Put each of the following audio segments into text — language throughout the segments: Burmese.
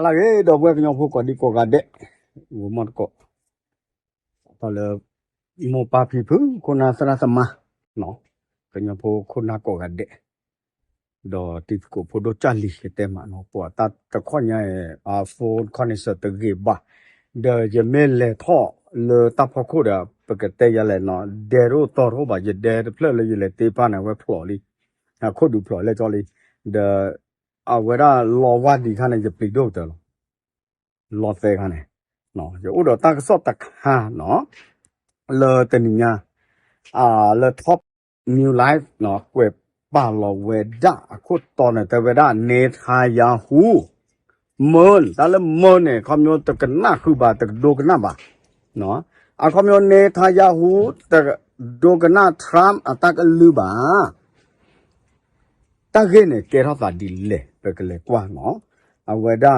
ala ge do bwe knyo phu ko di ko ga de wo mo ko pa le mo pa phi phu ko na sra sama no knyo phu ko na ko ga de do ti ko phu do cha li ke te ma no po ta ta kho nya a phone connection te ge ba de je me le tho le ta pho ko da pa ke te ya le no de ro to ro ba je de ple le ye le te pa na we phlo li a ko du phlo le cho li de အဝရလောဝဒီ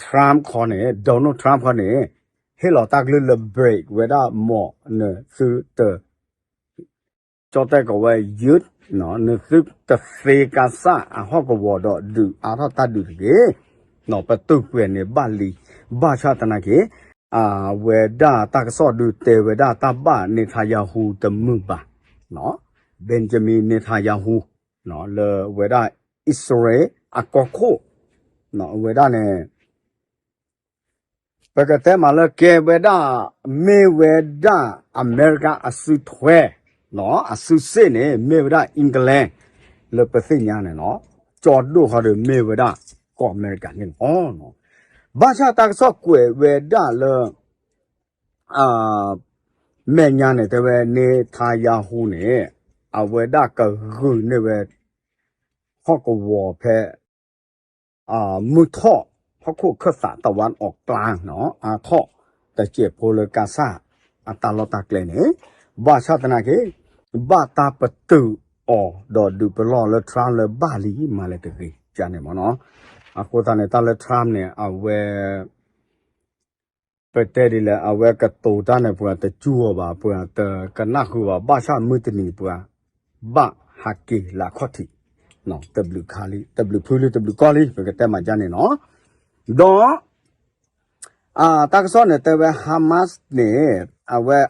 ခနဲ့ပြပိတော့တယ်လောသေးခနဲ့နော်ကျဥတော့တကစော့တခါနော်လောတနညာအာလော top new life နော်ကွယ်ပါလောဝေဒအခုတော်နေတဲ့ဝေဒနေသာယာဟုမွန်ဒါလည်းမွန်နဲ့ခမျိုးတကနာခုပါတကဒိုကနာပါနော်အခမျိုးနေသာယာဟုတကဒိုကနာထရမ်အတကလူပါ ta ge ne ke ra ta di le pe ke le kwa no a we da trump kho ne donald trump kho ne he lo ta le le break we da mo ne su te cho ta ko we yut no ne su te se ka sa a ho ko wo do du a tha ta du ge no pa tu kwe ne ba li ba cha ta na ke a we da ta ka so du te we da ta ba ne tha ya hu te mu ba no benjamin ne tha ya hu နော်လေဝေဒဣစရေအကောခိုနော်ဝေဒနဲ့ပကတဲ့မှာလေကေဝေဒမေဝေဒအမေရိကအစုထွဲနော်အစုစစ်နေမေဝေဒအင်္ဂလန်လေပသိညာနဲ့နော်ကြော်တို့ဟာမေဝေဒကောအမေရိကန်နဲ့အော်နော်ဘာသာတက်ဆော့ကွယ်ဝေဒလေအာမေညာနဲ့တဝဲနေသာယာ ဟုနဲ့အဝေဒကဂုနေဝဲဟောကဝဖဲအာမုထောဟောခုခษาตะวันออกกลางเนาะอาทอแต่เจ็บโพลกาซาอัตาลอตักเลยเนี่ยบ้าชาตนาเกบ้าตาปตูอ๋อดอดูปลอเลทรานเลบาลีมาเลยตะกี้จานเนี่ยมเนาะอาโคตาเนี่ยตาเลทรานเนี่ยเอาเว ပတဲ့ဒီလေအဝဲကတူတာနေပွာတကျူပါပွာတကနခုပါဘာသာမွတနီပွာဘာဟာကီလာခတိ နော် W ခါလီ W ဖူလီ W ကောလီပကတဲ့မှာဂျာနေနော်တော့အာတက်ဆောနဲ့တဲ့ဟာမတ်နေအဝဲ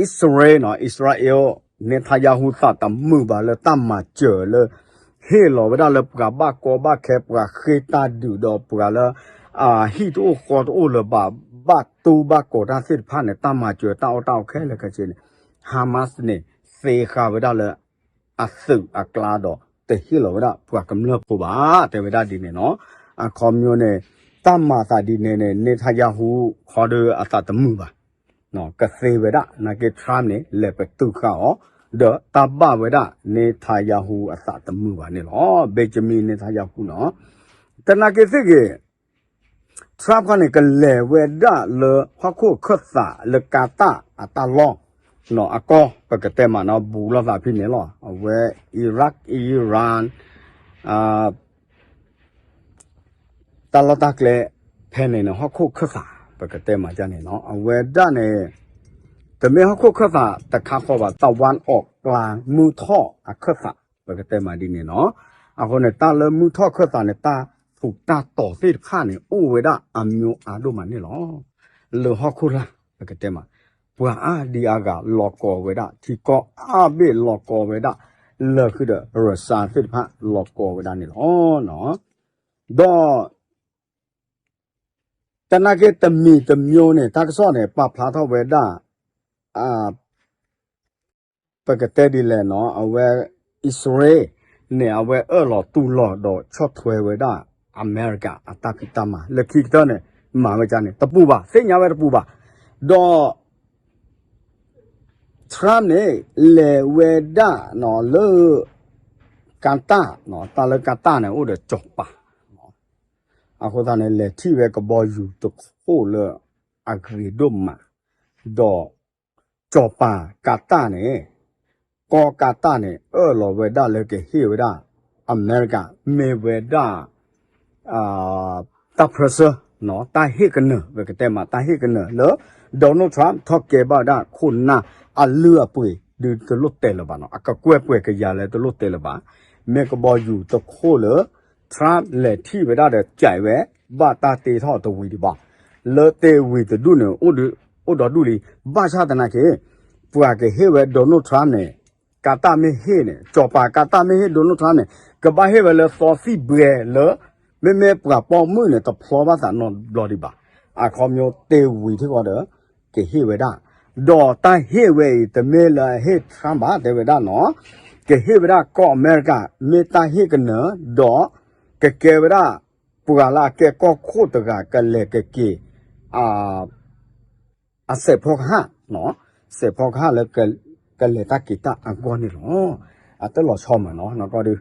အစ္စရေးနော်အစ္စရာအယ်နေထယာဟုသတမှုပါလေတမကျလေဟေလောဝဒါလေပကဘာကောဘာခေပကခေတာဒူတော့ပကလေအာဟီတိုခေါ်တိုလေဘာဘာတူဘာကောတာစစ်ဖာနေတမကျတောက်တောက်ခဲလေကချင်းဟာမတ်နေစေခါဝဒါလေ အဆုအကလာတော့တဲ့ဟီလောဝဒါပကကမလပပါတဲ့ဝဒါဒီနေနော်အခေါ်မျိုးနေတမသာဒီနေနေနေထယာဟုခေါ်တယ်အသတမှုပါနော်ကစေဝဒနာကေထရမ်နေလေပတုခအောဒတဘဝဒနေသာယဟုအသတမှုပါနေလောဘေဂျမီနေသာယဟုနော်တနာကေစစ်ကေထရမ်ကနေကလေဝဒလေဟခုခတ်စာလေကာတာအတလော နော်အကောပကတဲ့မနော်ဘူးလာတာဖြစ်နေလောအဝဲအီရတ်အီရန်အာတလတကလေဖဲနေနော်ဟခုခတ်စာပကတဲ့မှာကြနေနော်အဝဲဒနဲ့ แต่เมื่อเขาคุกเข้าตะคาเขาว่าตะวันออกกลางมือท่ออะเข้าปกติมาดีเนี่ยเนาะเอาคนเนี่ยตาเลยมือท่อเข้าเนี่ยตาถูกตาต่อเสียข้าเนี่ยโอ้เวดาอามิโออาดูมันนี่หรอเลยฮอคุระปกติมา ပွာအာဒီအာကလော်ကောဝေဒတီကောအာဘေလော်ကောဝေဒလခုဒရစာဖိဖတ်လော်ကောဝေဒနီလောနော်ဒေါ်တနကေတမီတမျိုးနဲ့တာကစော့နဲ့ပဖလာတော့ဝေဒအာပကတဲ့ဒီလဲနော်အဝဲဣသရေနဲ့အဝဲအော်လော်တူလော်တော့ချော့ထွဲဝေဒအမေရိကအတကိတမလက်ခိတနဲ့မာမကြနဲ့တပူပါစိတ်ညာပဲတပူပါတော့ ထရမ်နဲ့လေဝေဒနော်လေကန်တာနော်တာလေကန်တာနဲ့ဥဒကြော့ပါအခုတည်းလေ တိဝဲကဘောယူတခိုးလအဂရီဒုမဒေါ်ကြောပါကာတာနေကောကာတာနေအော်လောဝဲဒါလေကေဟီဝဲဒါအမေရိကမေဝဲဒါအာတပ်ပရစနော်တာဟိကနဝဲကတဲ့မှာတာဟိကနလောဒေါ်နယ်ထရမ်ထောက်ကေဘာဒါခုနာအလူအပွေဒီတလုတ်တဲလဘာနော်အကကွဲ့ပွဲ့ကရလဲတလုတ်တဲလဘာမေကဘောယူတခိုးလထထရမ်လေတီဝဒါတဲ့ကြိုင်ဝဲဘာတာတေထောတဝီဒီပါလေတေဝီတဒုနေအိုဒအိုဒဒူလီဘာချာတနာကေပွာကေဟေဝဲဒေါ်နယ်ထရမ်နေကာတာမေဟေနေကြောပါကာတာမေဟေဒေါ်နယ်ထရမ်နေကဘာဟေဝဲလေစောစီဘရဲလေမေမေပွာပေါ်မှုနေတဖောဘာသာနော်ဘလော်ဒီပါအခါမျိုးတေဝီထေကောတဲ့ ကေဟေဝဲဒါဒေါ်တဟေဝဲတမေလာဟေထရမ်ဘာတေဝဲဒါနော် que hebra ko america meta he kana do que quebra pugala que ko khotaga que le que que a a se phok ha no se phok ha le que que le ta kita angon ni lo a te lo chom no no ko du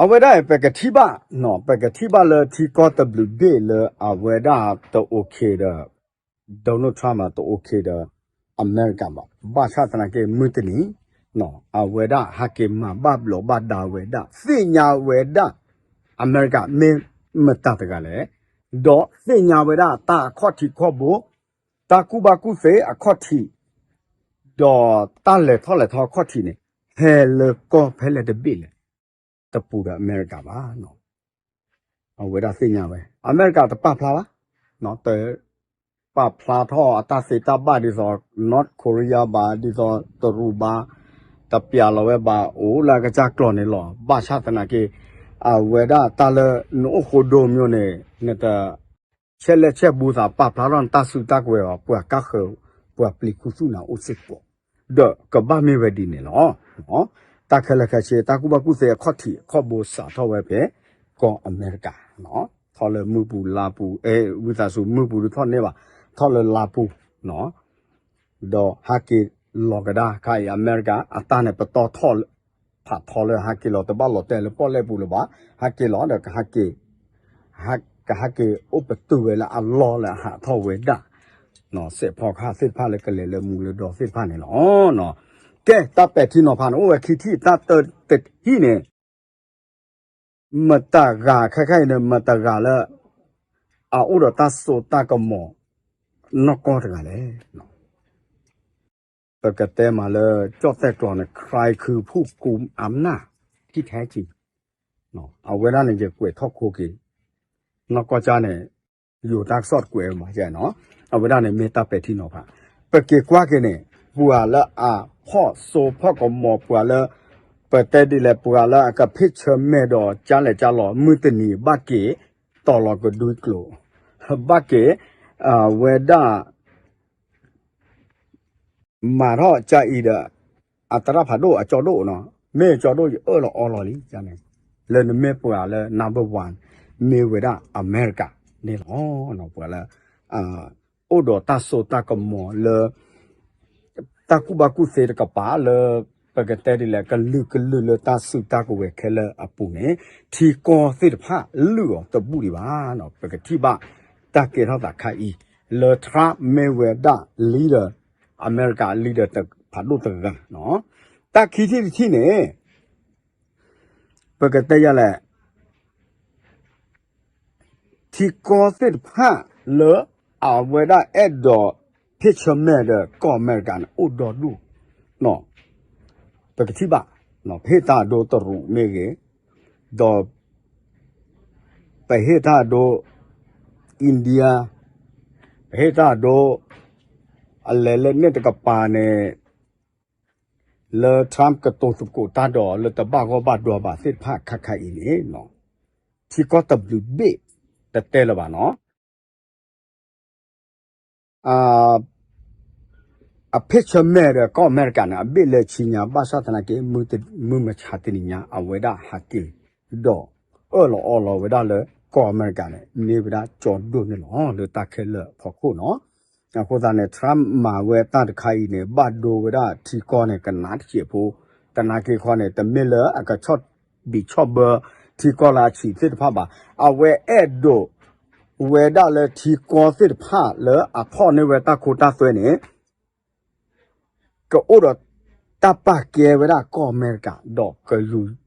အဝဒပကတိပါနော်ပကတိပါလေတီကောတဘလူဘေလေအဝဒတော့โอเคတဲ့ ဒေါ်နယ်ထရမတော့โอเคတဲ့အမေရိကန်ပါဘာသာတနာကေမွတနီနော်အဝဒဟာကေမဘဘလောဘဒါဝဒစညာဝဒအမေရိကမင်းမတတ်တကလည်းတော့စညာဝဒတာခေါတိခေါဘူတာကူဘကူစေအခေါတိတော့တလေထောလေထောခေါတိနေဟဲလေကောဖဲလေတပိလေ တပူတာအမေရိကပါနော်အဝေဒါစညာပဲအမေရိကတပဖလာပါနော်တဲ ပဖလာတော့အတစေတပါဒီဆို North Korea ပါဒီဆိုတရူပါတပြာလဝဲပါအိုလာကကြကလောနေလောဘာချတနာကေအဝေဒါတလနိုခိုဒိုမျိုးနေနေတာချက်လက်ချက်ဘူးသာပဖလာတော့တဆုတကွယ်ပါပွာကခေပွာပလီကုစုနာဥစစ်ပေါ့ဒကဘာမေဝဒီနေလောနော်တခလခချေတကူဘကုစေခေါတိခေါဘူစာတော့ဝဲပဲကောအမေရိကနော်ထော်လမှုပူလာပူအဲဝိသဆုမှုပူထော်နေပါ ထော်လလာပူနော်တော့ဟာကီလောကဒါခိုင်အမေရိကအတနဲ့ပတော်ထော်ဖတ်ထော်လဟာကီလောတဘလောတဲလပေါ်လေပူလပါဟာကီလောဒကဟာကီဟာကဟာကီဥပတူဝဲလာအလောလာဟာထော်ဝဲဒါနော်စေဖောခါစစ်ဖာလေကလေလေမူလေတော့စစ်ဖာနေလောနော်ကဲတပ်ပက်တီနော်ဖာနော်ဝဲခီတီတပ်တတက်ဟိနေမတကခခိုင်နေမတကလာအာဥရတဆောတကမော nó có được đấy và cái tên mà là cho tay tròn này khai khứ phụ cúm ám na thì thế gì nó ở với đó này việc quỷ thóc khô kỳ nó có cha này dù ta sót quỷ mà giờ nó ở với đó này mê ta phải thì nó phải bởi kỳ quá cái này bùa là à họ số họ có một bùa là bởi tay đi là bùa là cái picture mê đó cha lại cha lọ mưu tình bác kế tỏ lọ cái đuôi cổ bác kế အာဝေဒမာရော့ကြဤဒအတရဖာတို့အကျော်တို့နော်မေကျော်တို့အော်လော်အော်လော်လီကျန်နေလဲနမေပွာလဲနံပါတ်1မေဝေဒအမေရိကနေလောနော်ပွာလဲအာအိုဒတာဆိုတာကမောလဲတကူဘကူစေတကပါလဲပကတဲဒီလကလူကလူလတာစုတာကိုဝဲခဲလအပူနေထီကောစေတဖလူတော့တပူဒီပါနော်ပကတိပါ တကေထောတာခိုင်လေထရမေဝဒ leader အမေရိက leader တဖတ်လို့တကနော်တခီတီတီနေပကတဲ့ရလဲတီကောစစ်ဖာလေအဝဲဒါအဲ့တော့ဖြစ်ချမဲတဲ့ကောအမေရိကန်ဥတော်လူနော်ပကတိပါနော်ဖေတာဒိုတရူမေကေဒေါ်ပဟေတာဒို အိန္ဒိယပဟေတာဒိုအလဲလဲနဲ့တကပါနေလေထရမ်ကတုံစုကိုတာတော့လေတဘာကိုဘာတော့ဘာစစ်ဖခခိုင်နေနော်ချီကောတဘလူဘေတတဲလပါနော်အာအဖိချမဲရကောအမေရိကန်အဘိလေချီညာဘာသာတနာကေမူတမူမချာတင်ညာအဝေဒဟာကီတော့အော်လောအော်လောဝေဒလေ ကောအမေရိကန်နေဝေဒဂျော်ဒိုနေလောလေတခဲလဖို့ခုနော်အခုသာနဲ့ထရမ်မာဝဲတတ်ခိုင်နေဘတ်ဒိုဝဒထီကောနဲ့ကနာတချေဖို့တနာကေခေါနဲ့တမီလအကချော့ဘီချော့ဘထီကောလာချီစစ်ဖပါအဝဲအဲ့ဒိုဝဲဒါလေထီကောစစ်ဖလေအဖောနေဝဲတခုတဆွဲနေကအိုတော့တပကေဝဒကောအမေရိကတော့ကလူပတဲ့ရလေကတိဝဒအမေရိကခိုသာခိကျေတမီလ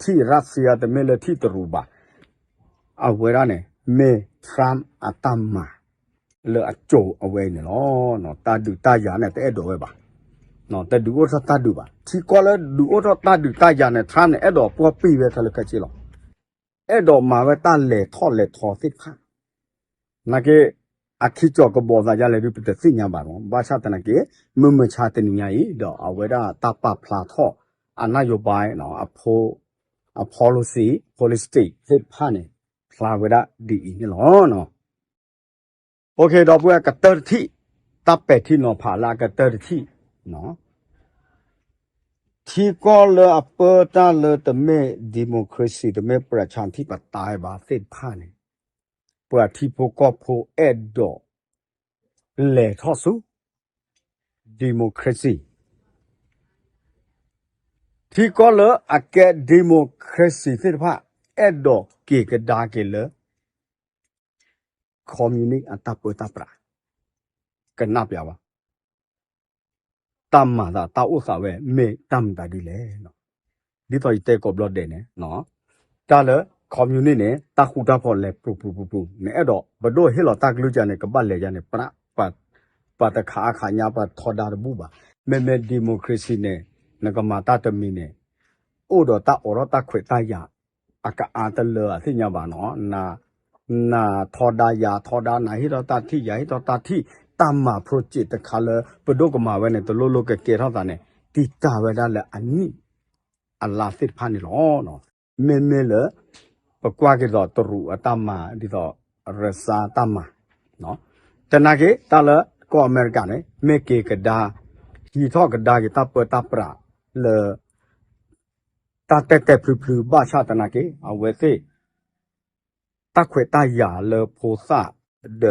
ထီရုဆီယာတမီလထီတရူပါအဝဲရနဲ့ me tram atama le acho away ne lo no ta du ta ya ne te do we ba နော်တဒူအိုထတဒူပါဒီကောလဒူအိုထတဒူတာယာနဲ့ထားနဲ့အဲ့တော့ပေါ်ပြီပဲခလကချီလောအဲ့တော့မှာပဲတလေထော့လေထော် akicho ko boza ja le bi pete sinya ba ron ba sha tan ke mu mu cha tin nya yi do awera ta pa phla tho ana yo bai no apho a policy policy fit phane phla wera di i ni lo no okay do pwe ka ter thi ta pe thi no phala ka ter thi no thi ko le apta le tme democracy tme prachan thi patai ba fit phane Ora tipo kopo edo le thosu democracy. Thi có lỡ ake democracy thế pha edo kì cái đa kì lỡ communist atapo tapra. Cái nạp ya wa. Tam mà ta ta u sa ve me tam ta đi le. Đi thôi te có blood đấy nè. Nó. Ta lỡ คอมมิวนิเนี่ยตาคูดาพอเลยปรูปรูปรูปรูเนี่ยดอกบดเฮลอตากลุจานี่กับบ้านเลยจานี่ปะปัดปัดขาขาญาปัดทอดาบูบะเมเมดิโมครซีเนี่ยนก็มาตาตมีเนี่ยโอ้ดอตาอรตาขวตายาอากาอาตเลอที่ญาบาเนาะนานาทอดายาทอดาไหนที่เราตาที่ใหญ่ตาที่ตามมาโปรเจกต์คาเลปดกมาไว้เนี่ยตโลโลกเกเท่าตาเนี่ยติตาไว้ได้ละอันนี้อัลลาฟิดพานี่หรอเนาะเมเมเล ကွာကေတော့တရူအတမ္မာဒီတော့ရစာတမ္မာနော်တနာကေတလကောအမေရိကန်နဲ့မေကေကဒါဒီထောက်ကဒါကေတပတပရာလေတာတက်တက်ဖလူဖလူဘာချတနာကေအဝဲစေတခွေတယာလေဖိုစာဒ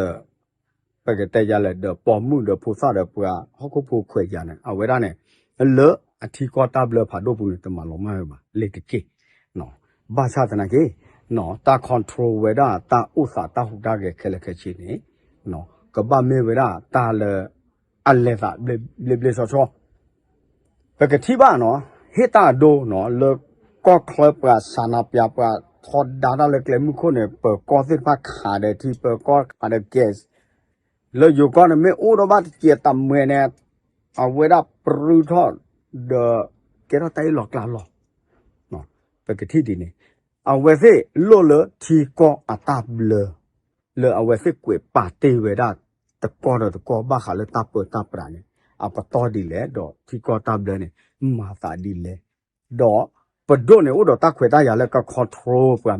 ပကတဲ့ရလက်တော့ပေါ်မှုတော့ဖိုစားတော့ပွာဟောက်ဖို့ခွဲကြတယ်အဝဲရနဲ့အလအထီကောတာဘလဖာတော့ဘူးတမလုံးမပါလေတကေနော်ဘာသာတနာကေ နော်တာ control ဝဲတာတာဥစာတာဟုတ်တာကေခဲလက်ခဲချီနေနော်ကပမေဝဲတာတာလအလဲသာဘလဘလဆောချောပကတိပါနော်ဟေတာဒိုနော်လကောကလပဆာနာပြပထော်ဒါဒါလက်လေမှုခုနေပကောစစ်ဖခါတဲ့ဒီပကောခါတဲ့ guest လေယူကောနမေအိုရဘတ်ကျေတမ်မွေနေအဝေဒပရူထောဒကေရတိုင်လောကလာလောနော်ပကတိဒီနေ အဝေစေလောလတီကောအတပ်လလေအဝေစေကွေပါတေဝေဒတကောတော့တကောဘာခါလေတပ်ပတပ်ပရာနေအပတော်ဒီလေတော့တီကောတပ်လနေမာသာဒီလေတော့ပဒိုနေဥဒတခွေတာရလေက control ပမ်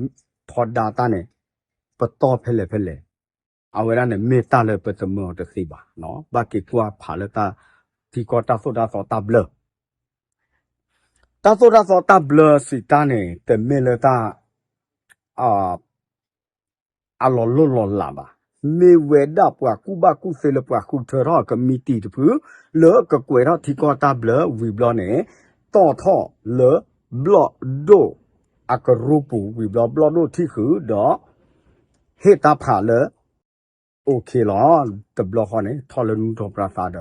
ထော်ဒါတာနေပတော်ဖဲလေဖဲလေအဝရနဲ့မေတ္တာလည်းပတမောတသိပါနော်ဘာကိကွာဖာလတာဒီကောတာဆိုတာသောတာဘလ တာဆိုတာသောတာဘလစီတာနေတမေလတာအာအလောလောလောလာပါမေဝေဒပွားကုဘကုစေလပွားကုထရကမီတီတပူလောကကွေရဒီကောတာဘလဝီဘလနေတောထောလောဘလဒိုအကရူပူဝီဘလဘလဒိုတိခုတော့ဟေတာဖာလေ โอเคလားတဘလခနဲ့ထော်လနူတော့ပရာသာဒ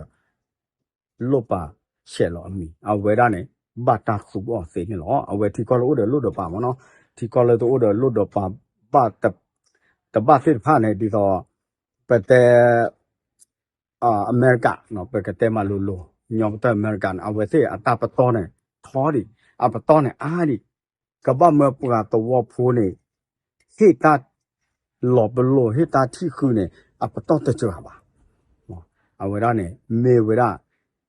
လောပါရှဲလောအမီအဝဲရနဲ့ ဘာတာစုဘောစေနေလောအဝဲတီကောလို့လို့တော့ပါမနော်တီကောလို့တော့လို့တော့ပါဘာတတဘာစစ်ဖာနေဒီတော့ပတဲ့အာအမေရိကနော်ပကတဲ့မလို့လို့ညောင်တဲ့အမေရိကန်အဝဲစေအတာပတော်နဲ့ထော်ဒီအပတော်နဲ့အားဒီကဘာမပရာတော့ဖိုးနေဟိတာလောဘလောဟိတာတိခုနေအပတော့တကြပါအဝရနဲ့မေဝရ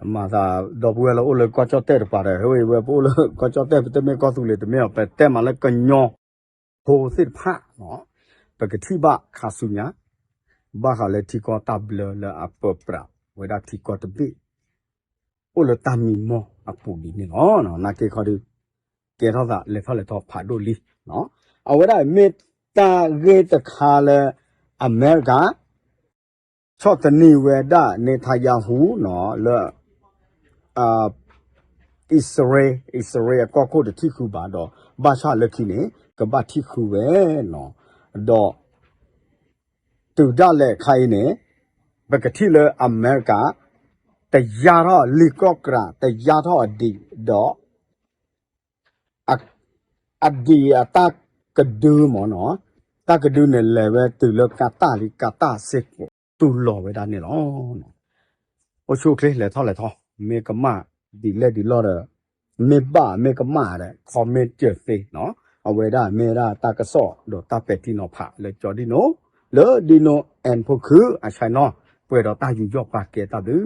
嘛啥，老不为了我来搞交代的吧的，因为不了搞交代不得没告诉你的没有，白带嘛那个鸟，好是怕哦，白个腿吧卡苏呀，把哈来提高大不了了阿不不啦，为了提高的比，我了大米么阿不里面哦喏，那给考的，给他啥来他来他爬到里喏，啊为了没大个的卡了阿美尔加。ชอบตนีเวดาเนทายาหูเนาะเลอะ အာဣသရေဣသရေကောကိုတတိခုပါတော့ဘာသာလက်ခိနေကပတ်တိခုပဲနော်တော့တူဒလက်ခိုင်းနေဘကတိလအမေရိကတရားတော့လီကော့ကရာတရားတော့ဒီတော့အဒီအတကဒူမောနော်တကဒူနဲ့လည်းပဲတူလကတာလီကတာစစ်တူလော်ပဲဒါနေလောနော်အချိုကလေးလဲထောက်လဲထောက် เมกะมาดีเลดีลอดเมบ้าเมกะมาเด้คอมเมนต์เจอสิเนาะเอาไว้ได้เมราตากะซอดอตาเป็ดที่นอผะเลยจอดิโนเลอดิโนแอนพวกคืออาชัยเนาะเปิดดอตาอยู่ยอกปากเกตาดื้อ